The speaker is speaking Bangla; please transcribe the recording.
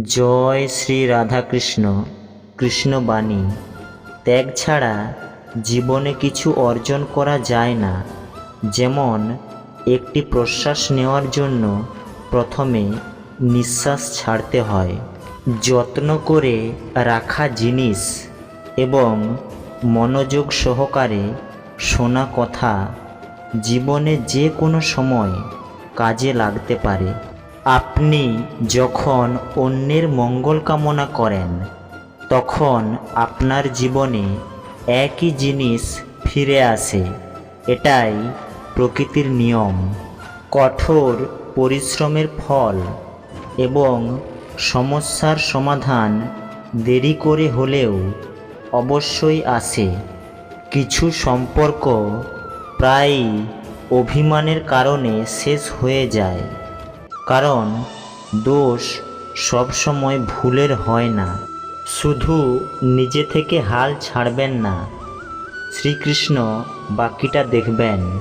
জয় শ্রী রাধাকৃষ্ণ, কৃষ্ণবাণী। ত্যাগ ছাড়া জীবনে কিছু অর্জন করা যায় না। যেমন, একটি প্রশ্বাস নেওয়ার জন্য প্রথমে নিঃশ্বাস ছাড়তে হয়। যত্ন করে রাখা জিনিস এবং মনোযোগ সহকারে শোনা কথা জীবনে যে কোনো সময় কাজে লাগতে পারে। আপনি যখন অন্যের মঙ্গল কামনা করেন, তখন আপনার জীবনে একই জিনিস ফিরে আসে। এটাই প্রকৃতির নিয়ম। কঠোর পরিশ্রমের ফল এবং সমস্যার সমাধান দেরি করে হলেও অবশ্যই আসে। কিছু সম্পর্ক প্রায়ই অভিমানের কারণে শেষ হয়ে যায়। কারণ দোষ সবসময় ভুলের হয় না। শুধু নিজে থেকে হাল ছাড়বেন না। শ্রীকৃষ্ণ বাকিটা দেখবেন।